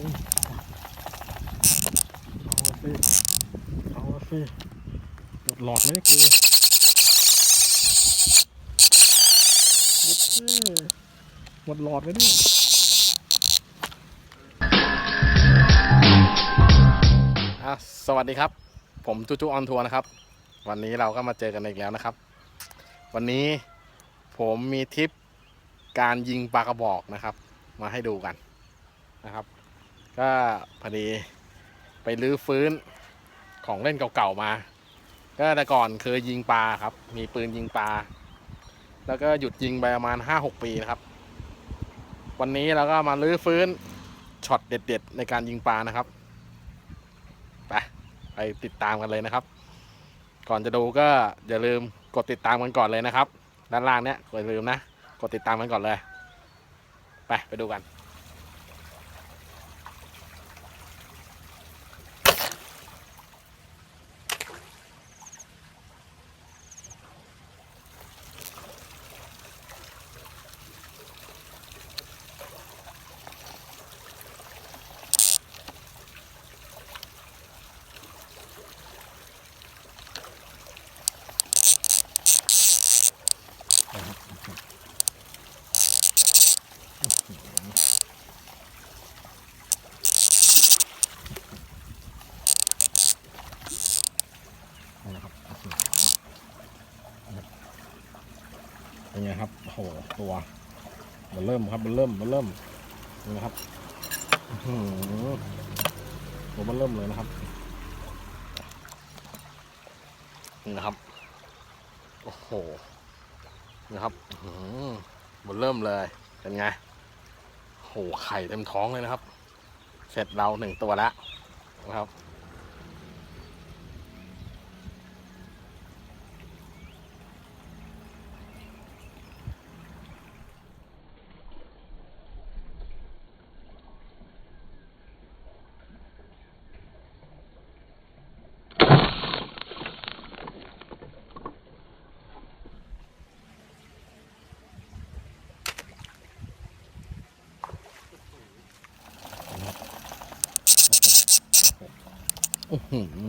งเอาสิเอาสิหมดหลอดไหมกูหมดสิหมดหลอดไหมเนี่ยอะสวัสดีครับ ผมจูจูออนทัวร์นะครับ วันนี้เราก็มาเจอกันอีกแล้วนะครับ วันนี้ผมมีทริปการยิงปลากระบอกนะครับ มาให้ดูกันนะครับ ก็พอดีไปลื้อฟื้นของเล่นเก่าๆมา ก็แต่ก่อนเคยยิงปลาครับ มีปืนยิงปลา แล้วก็หยุดยิงไปประมาณ 5-6 ปีนะครับ วันนี้เราก็มาลื้อฟื้นช็อตเด็ด ๆ ในการยิงปลานะครับไปไปติดตามกันเลยนะครับ ก่อนจะดูก็อย่าลืมกดติดตามกันก่อนเลยนะครับ ด้านล่างเนี้ยอย่าลืมนะ กดติดตามกันก่อนเลย ไปไปดูกันนะครับ เป็นไงครับโอ้โหตัวมันเริ่มครับมันเริ่มมันเริ่มนะครับอื้อหือตัวมันเริ่มเลยนะครับนะครับโอ้โหนะครับอื้อหือมันเริ่มเลยเป็นไงโอ้โหไข่เต็มท้องเลยนะครับ เสร็จเราหนึ่งตัวแล้วนะครับ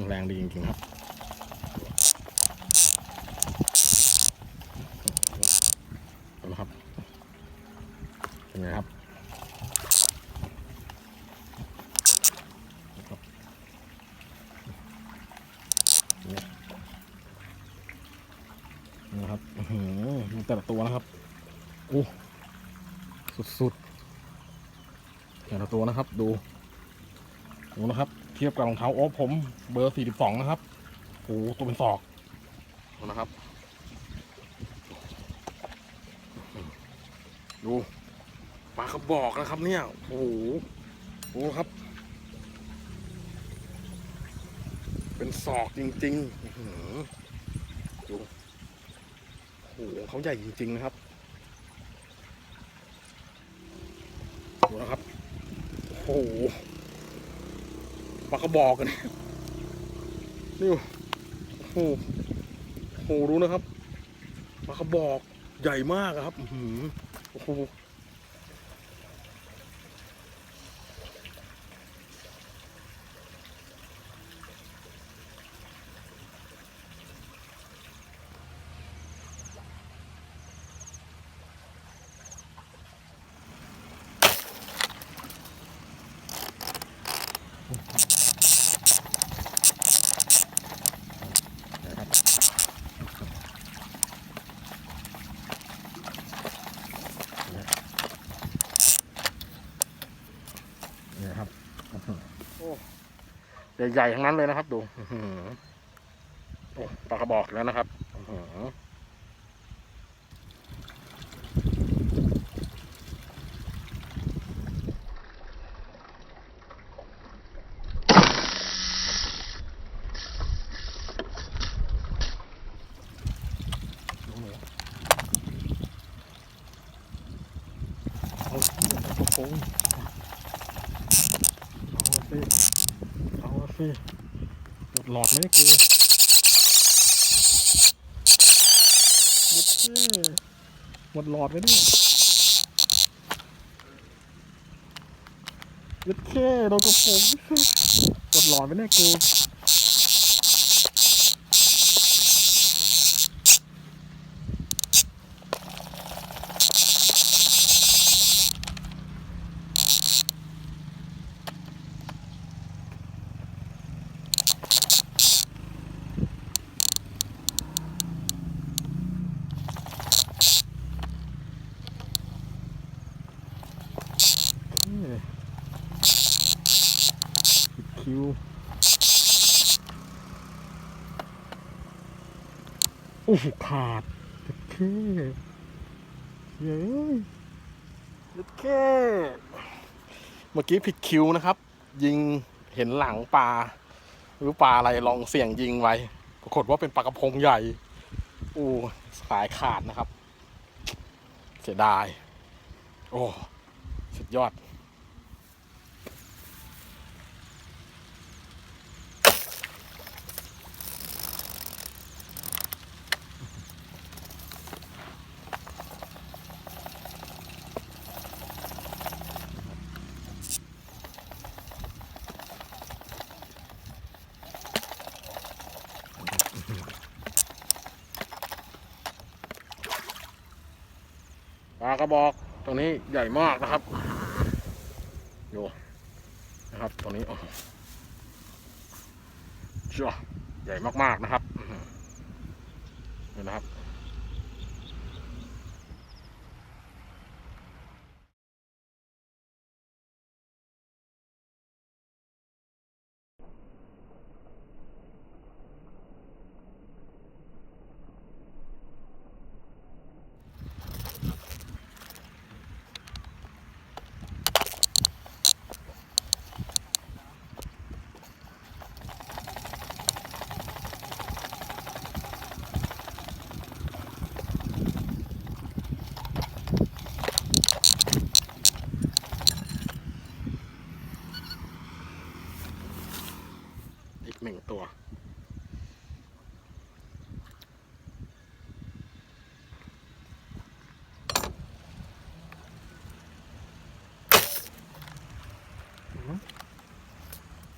แรงดีจริงๆครับเอาละครับเป็นไงครับนะครับเนี่ครับหือดูแต่ละตัวนะครับโอ้สุดๆแต่ละตัวนะครับ ดูดูนะครับ เทียบกับรองเท้าโอ๊บผมเบอร์42นะครับโอ้ตัวเป็นศอกนะครับ ดูปลากระบอกนะครับเนี่ย โอ้โหดูครับ เป็นศอกจริงๆดูโอ้โหเขาใหญ่จริง ๆ นะครับ ดูนะครับ โอ้โห ปลากระบอกกันเนี่ยนี่โอ้โหโอ้โหดูนะครับปลากระบอกใหญ่มากครับอือโอ้โหนี่ครับโอ้ ใหญ่ๆทั้งนั้นเลยนะครับ ดูอื้อหือโอ้ปลากระบอกแล้วนะครับอื้อหือดูหน่อยเอาสิเอากระโปรงเอาสิ คือหลอดไม่ได้คือหมดหมดหลอดไปด้วยยึดแค่เราก็ะผมหมดหลอดไปแน่กู นี่ปิด คิวโอ้โหขาดโอเคเย้ยโอเคเมื่อกี้ผิดคิวนะครับ ยิงเห็นหลังปลาหรือปลาอะไรลองเสี่ยงยิงไว้ปรากฏว่าเป็นปลากระพงใหญ่อู้สายขาดนะครับ เสียดาย โอ้ สุดยอด กระบอกตรงนี้ใหญ่มากนะครับดูนะครับตรงนี้โอ้โหเจ้าใหญ่มากๆนะครับอื้อหือนี่นะครับ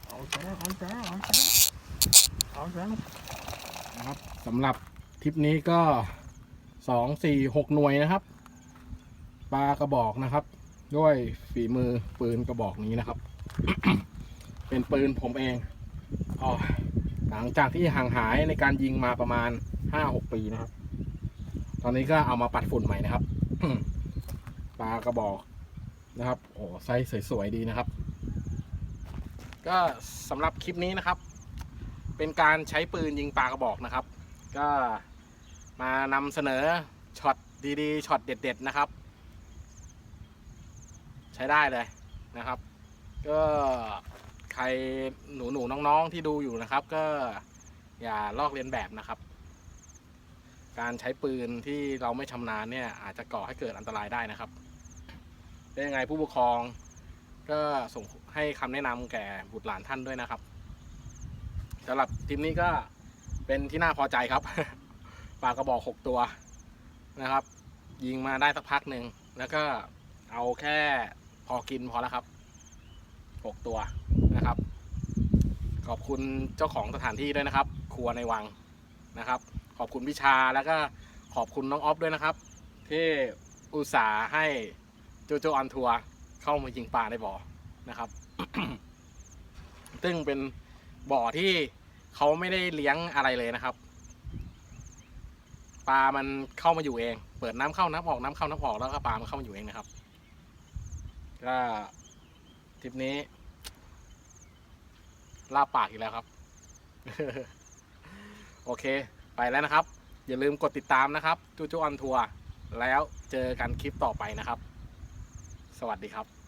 เอาแจ้เอาแจ้เอาแจ้เอาแจ้นะครับสำหรับทริปนี้ก็สองสี่หกหน่วยนะครับ ปลากระบอกนะครับ ด้วยฝีมือปืนกระบอกนี้นะครับ เป็นปืนผมเองออหลังจากที่ห่างหายในการยิงมาประมาณห้าหกปีนะครับ ตอนนี้ก็เอามาปัดฝุ่นใหม่นะครับ ปลากระบอกนะครับ โอ้ไซส์สวยๆดีนะครับ ก็สำหรับคลิปนี้นะครับ เป็นการใช้ปืนยิงปลากระบอกนะครับ ก็มานำเสนอช็อตดีๆช็อตเด็ด ๆ นะครับ ใช้ได้เลยนะครับ ก็ใครหนูหนูๆน้องๆที่ดูอยู่นะครับ ก็อย่าลอกเลียนแบบนะครับ การใช้ปืนที่เราไม่ชำนาญเนี่ยอาจจะก่อให้เกิดอันตรายได้นะครับเป็นยังไงผู้ปกครองก็ส่ง ให้คำแนะนำแก่บุตรหลานท่านด้วยนะครับสำหรับทีมนี้ก็เป็นที่น่าพอใจครับ ปลากระบอกหกตัวนะครับ ยิงมาได้สักพักหนึ่ง แล้วก็เอาแค่พอกินพอแล้วครับหกตัวนะครับ ขอบคุณเจ้าของสถานที่ด้วยนะครับ ครัวในวังนะครับ ขอบคุณพิชาแล้วก็ขอบคุณน้องออฟด้วยนะครับ ที่อุตส่าห์ให้โจโจออนทัวร์เข้ามายิงปลาในบ่อ นะครับ ซึ่งเป็นบ่อที่เขาไม่ได้เลี้ยงอะไรเลยนะครับ ปลา มันเข้ามาอยู่เอง เปิดน้ำเข้าน้ำออกน้ำเข้าน้ำออกแล้วก็ปลา มันเข้ามาอยู่เองนะครับ ก็ทริปนี้ลาปากอีกแล้วครับ โอเค ไปแล้วนะครับ อย่าลืมกดติดตามนะครับจูจูออนทัวร์แล้วเจอกันคลิปต่อไปนะครับ สวัสดีครับ